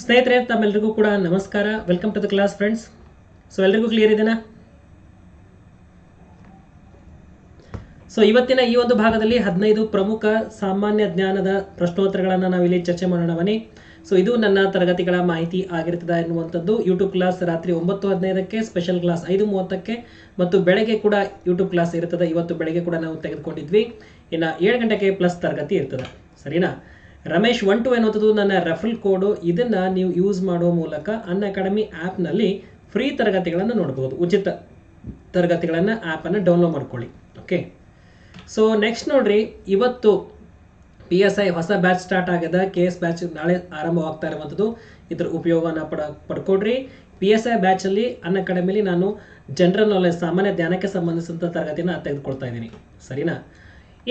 ಸ್ನೇಹಿತರೆ ತಮ್ಮೆಲ್ಲರಿಗೂ ಕೂಡ ನಮಸ್ಕಾರ. Welcome to the class friends so ಎಲ್ರಿಗೂ ಕ್ಲಿಯರ್ ಇದೆನಾ? ಸೊ ಇವತ್ತಿನ ಈ ಒಂದು ಭಾಗದಲ್ಲಿ ಹದಿನೈದು ಪ್ರಮುಖ ಸಾಮಾನ್ಯ ಜ್ಞಾನದ ಪ್ರಶ್ನೋತ್ತರಗಳನ್ನು ನಾವು ಇಲ್ಲಿ ಚರ್ಚೆ ಮಾಡೋಣ ಬನ್ನಿ. ಸೊ ಇದು ನನ್ನ ತರಗತಿಗಳ ಮಾಹಿತಿ ಆಗಿರ್ತದೆ ಎನ್ನುವಂಥದ್ದು. ಯೂಟ್ಯೂಬ್ ಕ್ಲಾಸ್ ರಾತ್ರಿ ಒಂಬತ್ತು ಹದಿನೈದಕ್ಕೆ ಸ್ಪೆಷಲ್ ಕ್ಲಾಸ್ ಐದು ಮೂವತ್ತಕ್ಕೆ, ಮತ್ತು ಬೆಳಗ್ಗೆ ಕೂಡ ಯೂಟ್ಯೂಬ್ ಕ್ಲಾಸ್ ಇರ್ತದೆ. ಇವತ್ತು ಬೆಳಗ್ಗೆ ಕೂಡ ನಾವು ತೆಗೆದುಕೊಂಡಿದ್ವಿ. ಇನ್ನು ಏಳು ಗಂಟೆಗೆ ಪ್ಲಸ್ ತರಗತಿ ಇರ್ತದೆ. ಸರಿನಾ? ರಮೇಶ್ ಒನ್ ಟು ಎನ್ನುವಂಥದ್ದು ನನ್ನ ರೆಫರಲ್ ಕೋಡು ಇದನ್ನು ನೀವು ಯೂಸ್ ಮಾಡುವ ಮೂಲಕ ಅನ್ ಅಕಾಡೆಮಿ ಆ್ಯಪ್ನಲ್ಲಿ ಫ್ರೀ ತರಗತಿಗಳನ್ನು ನೋಡ್ಬೋದು. ಉಚಿತ ತರಗತಿಗಳನ್ನು ಆ್ಯಪನ್ನು ಡೌನ್ಲೋಡ್ ಮಾಡ್ಕೊಳ್ಳಿ. ಓಕೆ ಸೊ ನೆಕ್ಸ್ಟ್ ನೋಡ್ರಿ. ಇವತ್ತು ಪಿ ಎಸ್ ಐ ಹೊಸ ಬ್ಯಾಚ್ ಸ್ಟಾರ್ಟ್ ಆಗಿದೆ ಕೆ ಎಸ್ ಬ್ಯಾಚ್ ನಾಳೆ ಆರಂಭವಾಗ್ತಾ ಇರುವಂಥದ್ದು. ಇದ್ರ ಉಪಯೋಗವನ್ನು ಪಡ, ಪಡ್ಕೊಡ್ರಿ. ಪಿ ಎಸ್ ಐ ಬ್ಯಾಚಲ್ಲಿ ಅನ್ ಅಕಾಡೆಮಿಲಿ ನಾನು ಜನರಲ್ ನಾಲೆಜ್ ಸಾಮಾನ್ಯ ಜ್ಞಾನಕ್ಕೆ ಸಂಬಂಧಿಸಿದಂಥ ತರಗತಿಯನ್ನು ತೆಗೆದುಕೊಳ್ತಾ ಇದ್ದೀನಿ. ಸರಿನಾ?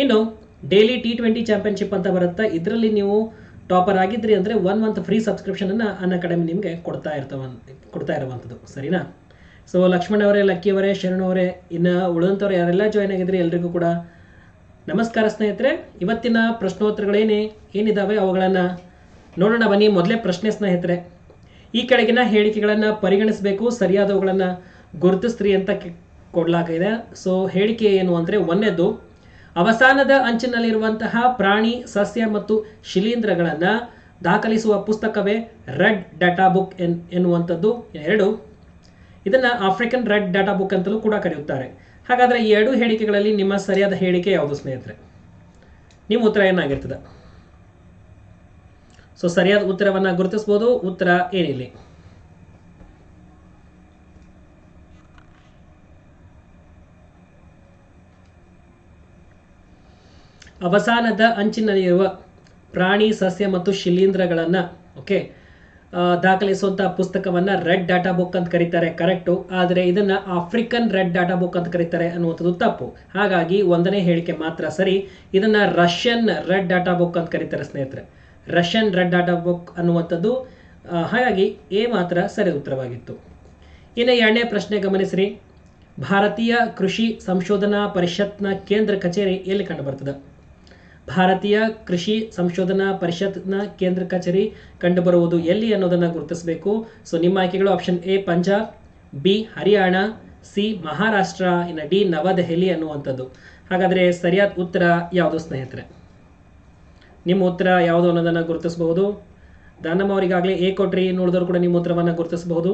ಇನ್ನು ಡೈಲಿ ಟಿ ಟ್ವೆಂಟಿ ಚಾಂಪಿಯನ್ಶಿಪ್ ಅಂತ ಬರುತ್ತೆ? ಇದರಲ್ಲಿ ನೀವು ಟಾಪರ್ ಆಗಿದ್ರಿ ಅಂದರೆ ಒನ್ ಮಂತ್ ಫ್ರೀ ಸಬ್ಸ್ಕ್ರಿಪ್ಷನನ್ನು ಅನ್ ಅಕಾಡೆಮಿ ನಿಮಗೆ ಕೊಡ್ತಾ ಇರ್ತವ ಕೊಡ್ತಾ ಇರುವಂಥದ್ದು ಸರಿನಾ? ಸೊ ಲಕ್ಷ್ಮಣ್ ಅವರೇ, ಲಕ್ಕಿ ಅವರೇ, ಶರಣ್ ಅವರೇ, ಇನ್ನು ಉಳಿದಂಥವ್ರು ಯಾರೆಲ್ಲ ಜಾಯ್ನ್ ಆಗಿದ್ರಿ ಎಲ್ರಿಗೂ ಕೂಡ ನಮಸ್ಕಾರ ಸ್ನೇಹಿತರೆ. ಇವತ್ತಿನ ಪ್ರಶ್ನೋತ್ತರಗಳೇನೇ? ಏನಿದಾವೆ ಅವುಗಳನ್ನು ನೋಡೋಣ, ಬನ್ನಿ. ಮೊದಲೇ ಪ್ರಶ್ನೆ ಸ್ನೇಹಿತರೆ. ಈ ಕೆಳಗಿನ ಹೇಳಿಕೆಗಳನ್ನು ಪರಿಗಣಿಸಬೇಕು. ಸರಿಯಾದವುಗಳನ್ನು ಗುರುತಿಸ್ರಿ ಅಂತ ಕೊಡಲಾಗಿದೆ. ಸೊ ಹೇಳಿಕೆ ಏನು ಅಂದರೆ ಒಂದನೇದು ಅವಸಾನದ ಅಂಚಿನಲ್ಲಿರುವಂತಹ ಪ್ರಾಣಿ, ಸಸ್ಯ ಮತ್ತು ಶಿಲೀಂಧ್ರಗಳನ್ನು ದಾಖಲಿಸುವ ಪುಸ್ತಕವೇ ರೆಡ್ ಡಾಟಾ ಬುಕ್ ಎನ್, ಎನ್ನುವಂಥದ್ದು. ಎರಡು, ಇದನ್ನು ಆಫ್ರಿಕನ್ ರೆಡ್ ಡಾಟಾ ಬುಕ್ ಅಂತಲೂ ಕೂಡ ಕರೆಯುತ್ತಾರೆ. ಹಾಗಾದರೆ ಈ ಎರಡು ಹೇಳಿಕೆಗಳಲ್ಲಿ ನಿಮ್ಮ ಸರಿಯಾದ ಹೇಳಿಕೆ ಯಾವುದು ಸ್ನೇಹಿತರೆ? ನಿಮ್ಮ ಉತ್ತರ ಏನಾಗಿರ್ತದೆ? ಸೊ ಸರಿಯಾದ ಉತ್ತರವನ್ನು ಗುರುತಿಸ್ಬೋದು, ಉತ್ತರ ಏನಿಲ್ಲ. ಅವಸಾನದ ಅಂಚಿನಲ್ಲಿರುವ ಪ್ರಾಣಿ, ಸಸ್ಯ ಮತ್ತು ಶಿಲೀಂಧ್ರಗಳನ್ನು ಓಕೆ ದಾಖಲಿಸುವಂಥ ಪುಸ್ತಕವನ್ನು ರೆಡ್ ಡಾಟಾ ಬುಕ್ ಅಂತ ಕರೀತಾರೆ. ಕರೆಕ್ಟು ಆದರೆ ಇದನ್ನು ಆಫ್ರಿಕನ್ ರೆಡ್ ಡಾಟಾ ಬುಕ್ ಅಂತ ಕರೀತಾರೆ ಅನ್ನುವಂಥದ್ದು ತಪ್ಪು. ಹಾಗಾಗಿ ಒಂದನೇ ಹೇಳಿಕೆ ಮಾತ್ರ ಸರಿ. ಇದನ್ನು ರಷ್ಯನ್ ರೆಡ್ ಡಾಟಾ ಬುಕ್ ಅಂತ ಕರೀತಾರೆ ಸ್ನೇಹಿತರೆ. ರಷ್ಯನ್ ರೆಡ್ ಡಾಟಾ ಬುಕ್ ಅನ್ನುವಂಥದ್ದು ಹಾಗಾಗಿ ಎ ಮಾತ್ರ ಸರಿ ಉತ್ತರವಾಗಿತ್ತು. ಇನ್ನು ಎರಡನೇ ಪ್ರಶ್ನೆ ಗಮನಿಸಿರಿ. ಭಾರತೀಯ ಕೃಷಿ ಸಂಶೋಧನಾ ಪರಿಷತ್ನ ಕೇಂದ್ರ ಕಚೇರಿ ಎಲ್ಲಿ ಕಂಡುಬರ್ತದೆ? ಭಾರತೀಯ ಕೃಷಿ ಸಂಶೋಧನಾ ಪರಿಷತ್ನ ಕೇಂದ್ರ ಕಚೇರಿ ಕಂಡುಬರುವುದು ಎಲ್ಲಿ ಅನ್ನೋದನ್ನು ಗುರುತಿಸಬೇಕು. ಸೊ ನಿಮ್ಮ ಆಯ್ಕೆಗಳು option A Punjab B Haryana C Maharashtra, ಇನ್ನು ಡಿ ನವದೆಹಲಿ ಅನ್ನುವಂಥದ್ದು. ಹಾಗಾದರೆ ಸರಿಯಾದ ಉತ್ತರ ಯಾವುದು ಸ್ನೇಹಿತರೆ? ನಿಮ್ಮ ಉತ್ತರ ಯಾವುದು ಅನ್ನೋದನ್ನು ಗುರುತಿಸಬಹುದು. ದಾನಮ್ಮ ಅವರಿಗಾಗಲೇ ಎ ಕೊಟ್ರಿ ನೋಡಿದವರು ಕೂಡ ನಿಮ್ಮ ಉತ್ತರವನ್ನು ಗುರುತಿಸಬಹುದು.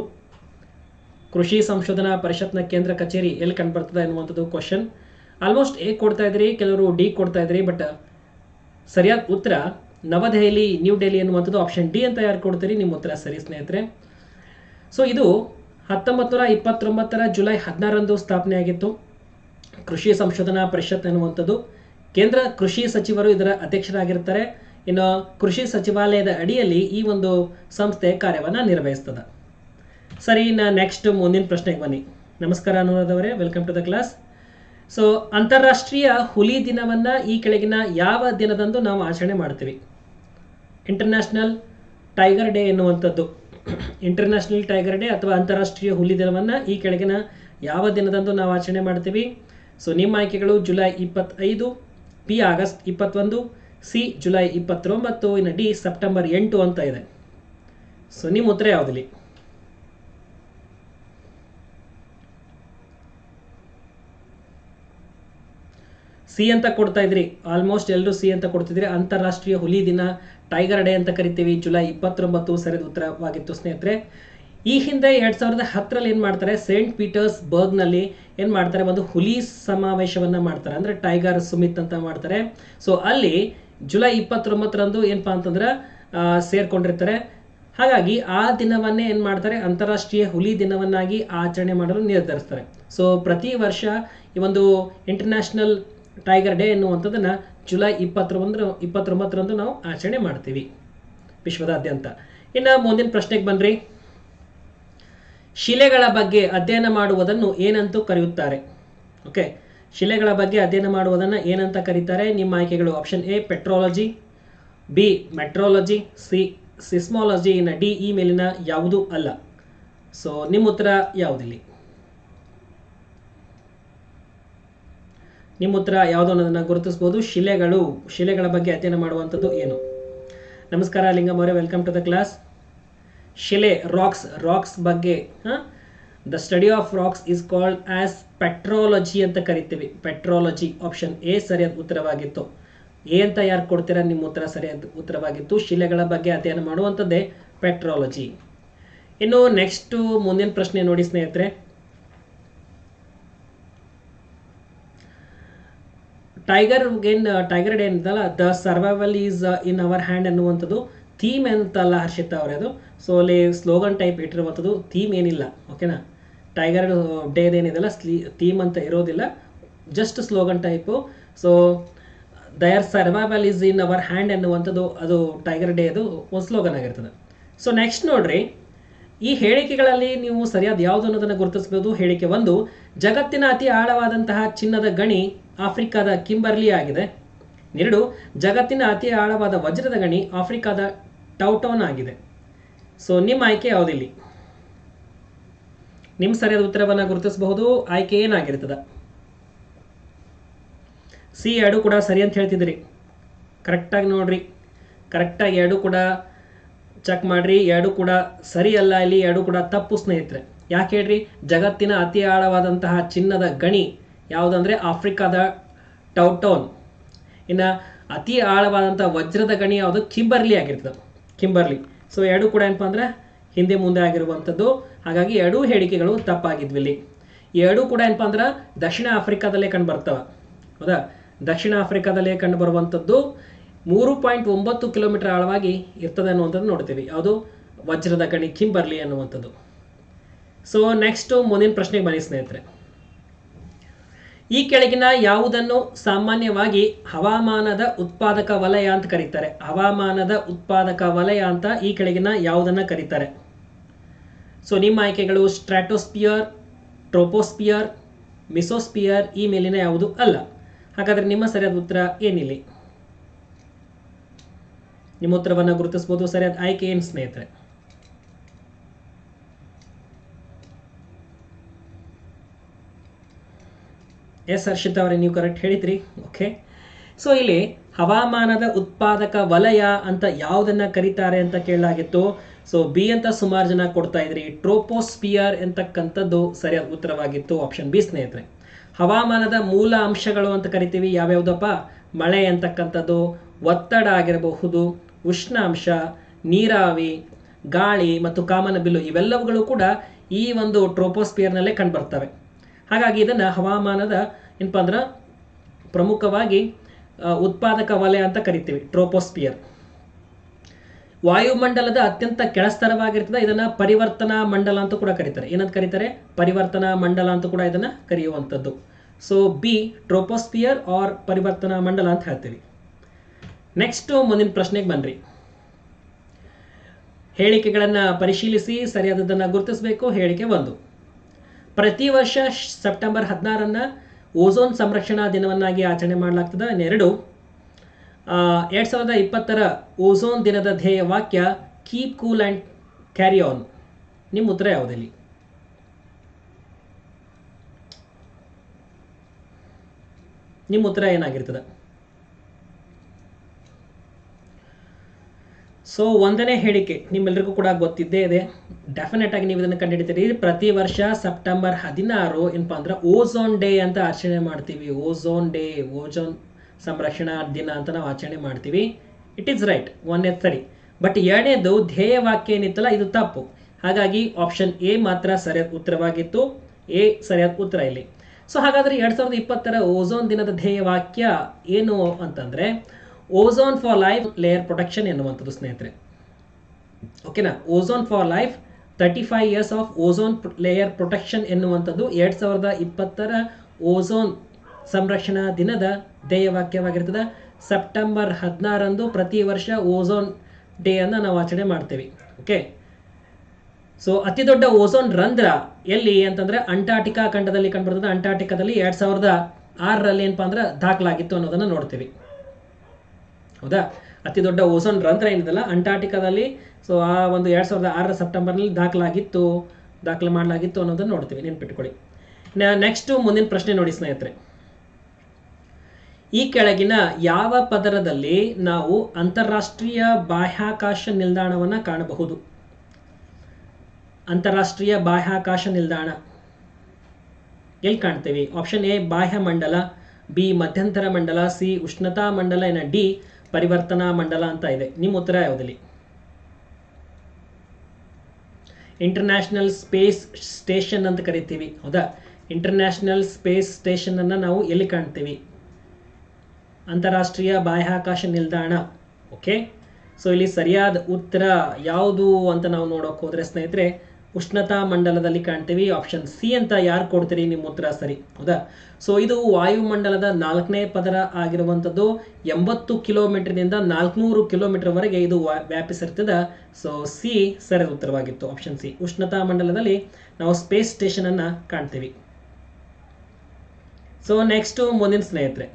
ಕೃಷಿ ಸಂಶೋಧನಾ ಪರಿಷತ್ನ ಕೇಂದ್ರ ಕಚೇರಿ ಎಲ್ಲಿ ಕಂಡುಬರ್ತದೆ ಅನ್ನುವಂಥದ್ದು ಕ್ವಶನ್ ಆಲ್ಮೋಸ್ಟ್ ಎ ಕೊಡ್ತಾ ಇದ್ರಿ, ಕೆಲವರು ಡಿ ಕೊಡ್ತಾ ಇದ್ರಿ ಬಟ್ ಸರಿಯಾದ ಉತ್ತರ ನವದೆಹಲಿ, ನ್ಯೂ ಡೆಲ್ಲಿ ಅನ್ನುವಂಥದ್ದು ಆಪ್ಷನ್ ಡಿ ಅಂತ ಯಾರು ಕೊಡ್ತೀರಿ? ನಿಮ್ಮ ಉತ್ತರ ಸರಿ ಸ್ನೇಹಿತರೆ. ಸೊ ಇದು ಹತ್ತೊಂಬತ್ತು ನೂರ ಇಪ್ಪತ್ತೊಂಬತ್ತರ ಜುಲೈ ಹದಿನಾರರಂದು ಸ್ಥಾಪನೆ ಆಗಿತ್ತು. ಕೃಷಿ ಸಂಶೋಧನಾ ಪರಿಷತ್ ಅನ್ನುವಂಥದ್ದು ಕೇಂದ್ರ ಕೃಷಿ ಸಚಿವರು ಇದರ ಅಧ್ಯಕ್ಷರಾಗಿರ್ತಾರೆ. ಇನ್ನು ಕೃಷಿ ಸಚಿವಾಲಯದ ಅಡಿಯಲ್ಲಿ ಈ ಒಂದು ಸಂಸ್ಥೆ ಕಾರ್ಯವನ್ನು ನಿರ್ವಹಿಸ್ತದೆ. ಸರಿ, ಇನ್ನು ನೆಕ್ಸ್ಟ್ ಮುಂದಿನ ಪ್ರಶ್ನೆಗೆ ಬನ್ನಿ. ನಮಸ್ಕಾರ ಅನುರಾಧವರೇ welcome to the class so ಅಂತಾರಾಷ್ಟ್ರೀಯ ಹುಲಿ ದಿನವನ್ನು ಈ ಕೆಳಗಿನ ಯಾವ ದಿನದಂದು ನಾವು ಆಚರಣೆ ಮಾಡ್ತೀವಿ? ಇಂಟರ್ನ್ಯಾಷನಲ್ ಟೈಗರ್ ಡೇ ಎನ್ನುವಂಥದ್ದು. ಇಂಟರ್ನ್ಯಾಷನಲ್ ಟೈಗರ್ ಡೇ ಅಥವಾ ಅಂತಾರಾಷ್ಟ್ರೀಯ ಹುಲಿ ದಿನವನ್ನು ಈ ಕೆಳಗಿನ ಯಾವ ದಿನದಂದು ನಾವು ಆಚರಣೆ ಮಾಡ್ತೀವಿ? ಸೊ ನಿಮ್ಮ ಆಯ್ಕೆಗಳು ಜುಲೈ ಇಪ್ಪತ್ತೈದು ಬಿ ಆಗಸ್ಟ್ ಇಪ್ಪತ್ತೊಂದು, ಸಿ ಜುಲೈ ಇಪ್ಪತ್ತೊಂಬತ್ತು, ಇನ್ನು ಡಿ ಸೆಪ್ಟೆಂಬರ್ ಎಂಟು ಅಂತ ಇದೆ. ಸೊ ನಿಮ್ಮ ಉತ್ತರ ಯಾವುದಿಲ್ಲಿ ಸಿ ಅಂತ ಕೊಡ್ತಾ ಇದ್ರಿ. ಆಲ್ಮೋಸ್ಟ್ ಎಲ್ಲರೂ ಸಿ ಅಂತ ಕೊಡ್ತಿದ್ರಿ. ಅಂತಾರಾಷ್ಟ್ರೀಯ ಹುಲಿ ದಿನ ಟೈಗರ್ ಡೇ ಅಂತ ಕರಿತೀವಿ. ಜುಲೈ ಇಪ್ಪತ್ತೊಂಬತ್ತು ಸರಿದ ಉತ್ತರವಾಗಿತ್ತು ಸ್ನೇಹಿತರೆ. ಈ ಹಿಂದೆ ಎರಡ್ ಸಾವಿರದ ಹತ್ತರಲ್ಲಿ ಏನು ಮಾಡ್ತಾರೆ? ಸೇಂಟ್ ಪೀಟರ್ಸ್ ಬರ್ಗ್ನಲ್ಲಿ ಏನು ಮಾಡ್ತಾರೆ? ಒಂದು ಹುಲಿ ಸಮಾವೇಶವನ್ನ ಮಾಡ್ತಾರೆ. ಅಂದ್ರೆ ಟೈಗರ್ ಸುಮಿತ್ ಅಂತ ಮಾಡ್ತಾರೆ. ಸೊ ಅಲ್ಲಿ ಜುಲೈ ಇಪ್ಪತ್ತೊಂಬತ್ತರಂದು ಏನಪ್ಪಾ ಅಂತಂದ್ರೆ ಸೇರ್ಕೊಂಡಿರ್ತಾರೆ. ಹಾಗಾಗಿ ಆ ದಿನವನ್ನೇ ಏನು ಮಾಡ್ತಾರೆ? ಅಂತಾರಾಷ್ಟ್ರೀಯ ಹುಲಿ ದಿನವನ್ನಾಗಿ ಆಚರಣೆ ಮಾಡಲು ನಿರ್ಧರಿಸ್ತಾರೆ. ಸೊ ಪ್ರತಿ ವರ್ಷ ಈ ಒಂದು ಇಂಟರ್ನ್ಯಾಷನಲ್ ಟೈಗರ್ ಡೇ ಎನ್ನುವಂಥದ್ದನ್ನ ಜುಲೈ ಇಪ್ಪತ್ತೊಂಬತ್ತರ ಇಪ್ಪತ್ತೊಂಬತ್ತರಂದು ನಾವು ಆಚರಣೆ ಮಾಡ್ತೀವಿ. ವಿಶ್ವದಾದ್ಯಂತ. ಇನ್ನು ಮುಂದಿನ ಪ್ರಶ್ನೆಗೆ ಬನ್ರಿ. ಶಿಲೆಗಳ ಬಗ್ಗೆ ಅಧ್ಯಯನ ಮಾಡುವುದನ್ನು ಏನಂತೂ ಕರೆಯುತ್ತಾರೆ. ಓಕೆ ಶಿಲೆಗಳ ಬಗ್ಗೆ ಅಧ್ಯಯನ ಮಾಡುವುದನ್ನು ಏನಂತ ಕರೀತಾರೆ? ನಿಮ್ಮ ಆಯ್ಕೆಗಳು option A petrology B metrology C seismology ಇನ್ನು ಡಿ ಈ ಮೇಲಿನ ಯಾವುದೂ ಅಲ್ಲ. ಸೊ ನಿಮ್ಮ ಉತ್ತರ ಯಾವುದಿಲ್ಲಿ? ನಿಮ್ಮ ಉತ್ತರ ಯಾವುದು ಅನ್ನೋದನ್ನ ಗುರುತಿಸ್ಬೋದು. ಶಿಲೆಗಳು, ಶಿಲೆಗಳ ಬಗ್ಗೆ ಅಧ್ಯಯನ ಮಾಡುವಂಥದ್ದು ಏನು? ನಮಸ್ಕಾರ ಲಿಂಗಮ್ ಅವರೇ ವೆಲ್ಕಮ್ ಟು ದ ಕ್ಲಾಸ್ ಶಿಲೆ ರಾಕ್ಸ್ ರಾಕ್ಸ್ ಬಗ್ಗೆ the study of rocks is called as petrology ಅಂತ ಕರಿತೀವಿ. ಪೆಟ್ರೋಲಜಿ ಆಪ್ಷನ್ ಎ ಸರಿಯಾದ ಉತ್ತರವಾಗಿತ್ತು. ಎ ಅಂತ ಯಾರು ಕೊಡ್ತೀರಾ? ನಿಮ್ಮ ಉತ್ತರ ಸರಿಯಾದ ಉತ್ತರವಾಗಿತ್ತು. ಶಿಲೆಗಳ ಬಗ್ಗೆ ಅಧ್ಯಯನ ಮಾಡುವಂಥದ್ದೇ ಪೆಟ್ರಾಲಜಿ ಇನ್ನು ನೆಕ್ಸ್ಟ್ ಮುಂದಿನ ಪ್ರಶ್ನೆ ನೋಡಿ ಸ್ನೇಹಿತರೆ. ಟೈಗರ್ ಏನ್ ಟೈಗರ್ ಡೇ ಅಂತಲ್ಲ the survival is in our hand ಅನ್ನುವಂಥದ್ದು. ಥೀಮ್ ಅಂತಲ್ಲ ಹರ್ಷಿತ್ ಅವರೇ ಅದು. ಸೊ ಅಲ್ಲಿ ಸ್ಲೋಗನ್ ಟೈಪ್ ಇಟ್ಟಿರುವಂಥದ್ದು ಥೀಮ್ ಏನಿಲ್ಲ ಓಕೆನಾ ಟೈಗರ್ ಡೇ ಏನಿದೆಲ್ಲ ಸ್ಲೀ ಥೀಮ್ ಅಂತ ಇರೋದಿಲ್ಲ just slogan type so their survival is in our hand ಅನ್ನುವಂಥದ್ದು, ಅದು ಟೈಗರ್ ಡೇ ಅದು ಒಂದು ಸ್ಲೋಗನ್ ಆಗಿರ್ತದೆ. ಸೊ ನೆಕ್ಸ್ಟ್ ನೋಡ್ರಿ. ಈ ಹೇಳಿಕೆಗಳಲ್ಲಿ ನೀವು ಸರಿಯಾದ ಯಾವುದು ಅನ್ನೋದನ್ನು ಗುರುತಿಸಬಹುದು ಹೇಳಿಕೆ ಒಂದು, ಜಗತ್ತಿನ ಅತಿ ಆಳವಾದಂತಹ ಚಿನ್ನದ ಗಣಿ ಆಫ್ರಿಕಾದ ಕಿಂಬರ್ಲಿ ಆಗಿದೆ. ಎರಡು, ಜಗತ್ತಿನ ಅತಿ ಆಳವಾದ ವಜ್ರದ ಗಣಿ ಆಫ್ರಿಕಾದ ಟೌಟೌನ್ ಆಗಿದೆ. ಸೊ ನಿಮ್ಮ ಆಯ್ಕೆ ಯಾವುದಿಲ್ಲಿ? ನಿಮ್ಮ ಸರಿಯಾದ ಉತ್ತರವನ್ನು ಗುರುತಿಸಬಹುದು. ಆಯ್ಕೆ ಏನಾಗಿರ್ತದ? ಸಿ, ಎರಡು ಕೂಡ ಸರಿ ಅಂತ ಹೇಳ್ತಿದ್ರಿ ಕರೆಕ್ಟಾಗಿ ನೋಡ್ರಿ. ಕರೆಕ್ಟಾಗಿ ಎರಡು ಕೂಡ ಚೆಕ್ ಮಾಡ್ರಿ. ಎರಡು ಕೂಡ ಸರಿ ಅಲ್ಲ ಇಲ್ಲಿ. ಎರಡು ಕೂಡ ತಪ್ಪು ಸ್ನೇಹಿತರೆ. ಯಾಕೆ ಹೇಳ್ರಿ? ಜಗತ್ತಿನ ಅತಿ ಆಳವಾದಂತಹ ಚಿನ್ನದ ಗಣಿ ಯಾವುದಂದ್ರೆ ಆಫ್ರಿಕಾದ ಟೌಟೌನ್. ಇನ್ನು ಅತಿ ಆಳವಾದಂಥ ವಜ್ರದ ಗಣಿ ಯಾವುದು? ಕಿಂಬರ್ಲಿ ಆಗಿರ್ತದೆ. ಕಿಂಬರ್ಲಿ. ಸೊ ಎರಡು ಕೂಡ ಏನಪ್ಪ ಅಂದ್ರೆ ಹಿಂದೆ ಮುಂದೆ ಆಗಿರುವಂಥದ್ದು ಹಾಗಾಗಿ ಎರಡೂ ಹೇಳಿಕೆಗಳು ತಪ್ಪಾಗಿದ್ವಿ ಇಲ್ಲಿ ಎರಡೂ ಕೂಡ ಏನಪ್ಪ ಅಂದ್ರೆ ದಕ್ಷಿಣ ಆಫ್ರಿಕಾದಲ್ಲೇ ಕಂಡು ಬರ್ತವೆ. ಹೌದಾ? ದಕ್ಷಿಣ ಆಫ್ರಿಕಾದಲ್ಲೇ ಕಂಡು ಬರುವಂಥದ್ದು ಮೂರು ಪಾಯಿಂಟ್ ಒಂಬತ್ತು ಕಿಲೋಮೀಟರ್ ಆಳವಾಗಿ ಇರ್ತದೆ ಅನ್ನುವಂಥದ್ದು ನೋಡ್ತೀವಿ. ಯಾವುದು? ವಜ್ರದ ಗಣಿ, ಕಿಂಬರ್ಲಿ ಅನ್ನುವಂಥದ್ದು. ಸೊ ನೆಕ್ಸ್ಟ್ ಮುಂದಿನ ಪ್ರಶ್ನೆಗೆ ಬನ್ನಿ ಸ್ನೇಹಿತರೆ. ಈ ಕೆಳಗಿನ ಯಾವುದನ್ನು ಸಾಮಾನ್ಯವಾಗಿ ಹವಾಮಾನದ ಉತ್ಪಾದಕ ವಲಯ ಅಂತ ಕರೀತಾರೆ. ಹವಾಮಾನದ ಉತ್ಪಾದಕ ವಲಯ ಅಂತ ಈ ಕೆಳಗಿನ ಯಾವುದನ್ನ ಕರೀತಾರೆ. ಸೊ ನಿಮ್ಮ ಆಯ್ಕೆಗಳು ಸ್ಟ್ರಾಟೋಸ್ಪಿಯರ್ ಟ್ರೋಪೋಸ್ಪಿಯರ್ ಮಿಸೋಸ್ಪಿಯರ್ ಈ ಮೇಲಿನ ಯಾವುದು ಅಲ್ಲ. ಹಾಗಾದರೆ ನಿಮ್ಮ ಸರಿಯಾದ ಉತ್ತರ ಏನಿಲ್ಲ? ನಿಮ್ಮ ಉತ್ತರವನ್ನು ಗುರುತಿಸಬಹುದು ಸರಿಯಾದ ಆಯ್ಕೆ ಏನು ಸ್ನೇಹಿತರೆ? ಎಸ್ ಹರ್ಷಿತ್ ಅವರೇ, ನೀವು ಕರೆಕ್ಟ್ ಹೇಳಿದ್ರಿ. ಓಕೆ ಸೊ ಇಲ್ಲಿ ಹವಾಮಾನದ ಉತ್ಪಾದಕ ವಲಯ ಅಂತ ಯಾವುದನ್ನ ಕರೀತಾರೆ ಅಂತ ಕೇಳಲಾಗಿತ್ತು. ಸೊ ಬಿ ಅಂತ ಸುಮಾರು ಜನ ಕೊಡ್ತಾ ಇದ್ರಿ. ಟ್ರೋಪೋಸ್ಪಿಯರ್ ಎಂತಕ್ಕಂಥದ್ದು ಸರಿಯಾದ ಉತ್ತರವಾಗಿತ್ತು. ಆಪ್ಷನ್ ಬಿ ಸ್ನೇಹಿತರೆ. ಹವಾಮಾನದ ಮೂಲ ಅಂಶಗಳು ಅಂತ ಕರಿತೀವಿ. ಯಾವ್ಯಾವುದಪ್ಪ? ಮಳೆ ಅಂತಕ್ಕಂಥದ್ದು, ಒತ್ತಡ ಆಗಿರಬಹುದು, ಉಷ್ಣಾಂಶ, ನೀರಾವಿ, ಗಾಳಿ ಮತ್ತು ಕಾಮನಬಿಲ್ಲು ಇವೆಲ್ಲವುಗಳು ಕೂಡ ಈ ಒಂದು ಟ್ರೋಪೋಸ್ಪಿಯರ್ನಲ್ಲೇ ಕಂಡುಬರ್ತವೆ ಹಾಗಾಗಿ ಇದನ್ನು ಹವಾಮಾನದ ಏನಪ್ಪ ಅಂದ್ರೆ ಪ್ರಮುಖವಾಗಿ ಉತ್ಪಾದಕ ವಲಯ ಅಂತ ಕರಿತೀವಿ, ಟ್ರೋಪೋಸ್ಪಿಯರ್. ವಾಯುಮಂಡಲದ ಅತ್ಯಂತ ಕೆಳಸ್ತರವಾಗಿರ್ತದೆ, ಇದನ್ನ ಪರಿವರ್ತನಾ ಮಂಡಲ ಅಂತ ಕೂಡ ಕರೀತಾರೆ. ಏನಂತ ಕರೀತಾರೆ? ಪರಿವರ್ತನಾ ಮಂಡಲ ಅಂತ ಕೂಡ ಇದನ್ನ ಕರೆಯುವಂಥದ್ದು. ಸೊ ಬಿ ಟ್ರೋಪೋಸ್ಪಿಯರ್ ಆರ್ ಪರಿವರ್ತನಾ ಮಂಡಲ ಅಂತ ಹೇಳ್ತೀವಿ. ನೆಕ್ಸ್ಟ್ ಮುಂದಿನ ಪ್ರಶ್ನೆಗೆ ಬನ್ರಿ. ಹೇಳಿಕೆಗಳನ್ನು ಪರಿಶೀಲಿಸಿ ಸರಿಯಾದದನ್ನು ಗುರುತಿಸಬೇಕು, ಹೇಳಿಕೆ ಒಂದು. ಪ್ರತಿ ವರ್ಷ ಸೆಪ್ಟೆಂಬರ್ ಹದಿನಾರನ್ನ ಓಝೋನ್ ಸಂರಕ್ಷಣಾ ದಿನವನ್ನಾಗಿ ಆಚರಣೆ ಮಾಡಲಾಗ್ತದೆ. ಎರಡು ಎರಡು ಸಾವಿರದ ಇಪ್ಪತ್ತರ ಓಝೋನ್ ದಿನದ ಧ್ಯೇಯ ವಾಕ್ಯ keep cool and carry on ನಿಮ್ಮ ಉತ್ತರ ಯಾವುದಲ್ಲಿ? ನಿಮ್ಮ ಉತ್ತರ ಏನಾಗಿರ್ತದೆ? ಸೊ ಒಂದನೇ ಹೇಳಿಕೆ ನಿಮ್ಮೆಲ್ಲರಿಗೂ ಕೂಡ ಗೊತ್ತಿದ್ದೇ ಇದೆ. ಡೆಫಿನೆಟ್ ಆಗಿ ನೀವು ಇದನ್ನು ಕಂಡುಹಿಡಿತೀರಿ. ಪ್ರತಿ ವರ್ಷ ಸೆಪ್ಟೆಂಬರ್ ಹದಿನಾರು ಏನಪ್ಪ ಅಂದ್ರೆ ಓಝೋನ್ ಡೇ ಅಂತ ಆಚರಣೆ ಮಾಡ್ತೀವಿ. ಓಝೋನ್ ಡೇ ಓಝೋನ್ ಸಂರಕ್ಷಣಾ ದಿನ ಅಂತ ನಾವು ಆಚರಣೆ ಮಾಡ್ತೀವಿ. ಇಟ್ ಈಸ್ ರೈಟ್ ಒಂದನೇ ಸರಿ ಬಟ್ ಎರಡನೇದು ಧ್ಯೇಯ ವಾಕ್ಯ ಏನಿತ್ತಲ್ಲ, ಇದು ತಪ್ಪು. ಹಾಗಾಗಿ ಆಪ್ಷನ್ ಎ ಮಾತ್ರ ಸರಿಯಾದ ಉತ್ತರವಾಗಿತ್ತು. ಎ ಸರಿಯಾದ ಉತ್ತರ ಇಲ್ಲಿ. ಸೊ ಹಾಗಾದ್ರೆ ಎರಡ್ ಸಾವಿರದ ಇಪ್ಪತ್ತರ ಓಝೋನ್ ದಿನದ ಧ್ಯೇಯ ವಾಕ್ಯ ಏನು ಅಂತಂದ್ರೆ ozone for life layer protection ಎನ್ನುವಂಥದ್ದು ಸ್ನೇಹಿತರೆ. ಓಕೆನಾ ozone for life thirty five years of ozone layer protection ಎನ್ನುವಂಥದ್ದು ಎರಡು ಸಾವಿರದ ಇಪ್ಪತ್ತರ ಓಝೋನ್ ಸಂರಕ್ಷಣಾ ದಿನದ ಧ್ಯೇಯವಾಕ್ಯವಾಗಿರ್ತದೆ. ಸೆಪ್ಟೆಂಬರ್ ಹದಿನಾರಂದು ಪ್ರತಿ ವರ್ಷ ಓಝೋನ್ ಡೇ ಅನ್ನು ನಾವು ಆಚರಣೆ ಮಾಡ್ತೇವೆ. ಓಕೆ ಸೊ ಅತಿ ದೊಡ್ಡ ಓಝೋನ್ ರಂಧ್ರ ಎಲ್ಲಿ ಅಂತಂದ್ರೆ ಅಂಟಾರ್ಟಿಕಾ ಖಂಡದಲ್ಲಿ ಕಂಡುಬರ್ತದೆ. ಅಂಟಾರ್ಟಿಕಾದಲ್ಲಿ ಎರಡು ಸಾವಿರದ ಆರರಲ್ಲಿ ಏನಪ್ಪ ಅಂದ್ರೆ ದಾಖಲಾಗಿತ್ತು ಅನ್ನೋದನ್ನ ನೋಡ್ತೀವಿ. ಹೌದಾ? ಅತಿ ದೊಡ್ಡ ಓಸೋನ್ ರಂಧ್ರ ಏನಿದೆಲ್ಲ ಅಂಟಾರ್ಟಿಕಾದಲ್ಲಿ ಸೊ ಆ ಒಂದು ಎರಡು ಸಾವಿರದ ಆರರ ಸೆಪ್ಟೆಂಬರ್ನಲ್ಲಿ ದಾಖಲಾಗಿತ್ತು, ದಾಖಲೆ ಮಾಡಲಾಗಿತ್ತು ಅನ್ನೋದನ್ನ ನೋಡ್ತೀವಿ, ನೆನ್ಪಿಟ್ಕೊಳ್ಳಿ. ನೆಕ್ಸ್ಟ್ ಮುಂದಿನ ಪ್ರಶ್ನೆ ನೋಡಿ ಸ್ನೇಹಿತರೆ. ಈ ಕೆಳಗಿನ ಯಾವ ಪದರದಲ್ಲಿ ನಾವು ಅಂತಾರಾಷ್ಟ್ರೀಯ ಬಾಹ್ಯಾಕಾಶ ನಿಲ್ದಾಣವನ್ನ ಕಾಣಬಹುದು? ಅಂತಾರಾಷ್ಟ್ರೀಯ ಬಾಹ್ಯಾಕಾಶ ನಿಲ್ದಾಣ. ಎಲ್ಲಿ ಕಾಣ್ತೀವಿ? ಆಪ್ಷನ್ ಎ ಬಾಹ್ಯ ಮಂಡಲ ಬಿ ಮಧ್ಯಂತರ ಮಂಡಲ ಸಿ ಉಷ್ಣತಾ ಮಂಡಲ, ಏನ ಡಿ ಪರಿವರ್ತನಾ ಮಂಡಲ ಅಂತ ಇದೆ. ನಿಮ್ಮ ಉತ್ತರ ಯಾವುದಲ್ಲಿ? ಇಂಟರ್ನ್ಯಾಷನಲ್ ಸ್ಪೇಸ್ ಸ್ಟೇಷನ್ ಅಂತ ಕರಿತೀವಿ. ಹೌದಾ? ಇಂಟರ್ನ್ಯಾಷನಲ್ ಸ್ಪೇಸ್ ಸ್ಟೇಷನ್ ಅನ್ನ ನಾವು ಎಲ್ಲಿ ಕಾಣ್ತೀವಿ? ಅಂತಾರಾಷ್ಟ್ರೀಯ ಬಾಹ್ಯಾಕಾಶ ನಿಲ್ದಾಣ. ಓಕೆ ಸೊ ಇಲ್ಲಿ ಸರಿಯಾದ ಉತ್ತರ ಯಾವುದು ಅಂತ ನಾವು ನೋಡೋಕೆ ಹೋದ್ರೆ ಸ್ನೇಹಿತರೆ ಉಷ್ಣತಾ ಮಂಡಲದಲ್ಲಿ ಕಾಣ್ತೀವಿ. ಆಪ್ಷನ್ ಸಿ ಅಂತ ಯಾರು ಕೊಡ್ತೀರಿ? ನಿಮ್ಮ ಉತ್ತರ ಸರಿ. ಹೌದಾ? ಸೊ ಇದು ವಾಯುಮಂಡಲದ ನಾಲ್ಕನೇ ಪದರ ಆಗಿರುವಂಥದ್ದು. ಎಂಬತ್ತು ಕಿಲೋಮೀಟರ್ನಿಂದ ನಾಲ್ಕುನೂರು ಕಿಲೋಮೀಟರ್ವರೆಗೆ ಇದು ವ್ಯಾಪಿಸಿರ್ತದೆ. ಸೊ ಸಿ ಸರಿ ಉತ್ತರವಾಗಿತ್ತು. ಆಪ್ಷನ್ ಸಿ ಉಷ್ಣತಾ ಮಂಡಲದಲ್ಲಿ ನಾವು ಸ್ಪೇಸ್ ಸ್ಟೇಷನ್ ಅನ್ನ ಕಾಣ್ತೀವಿ. ಸೊ ನೆಕ್ಸ್ಟ್ ಮುಂದಿನ ಸ್ನೇಹಿತರೆ.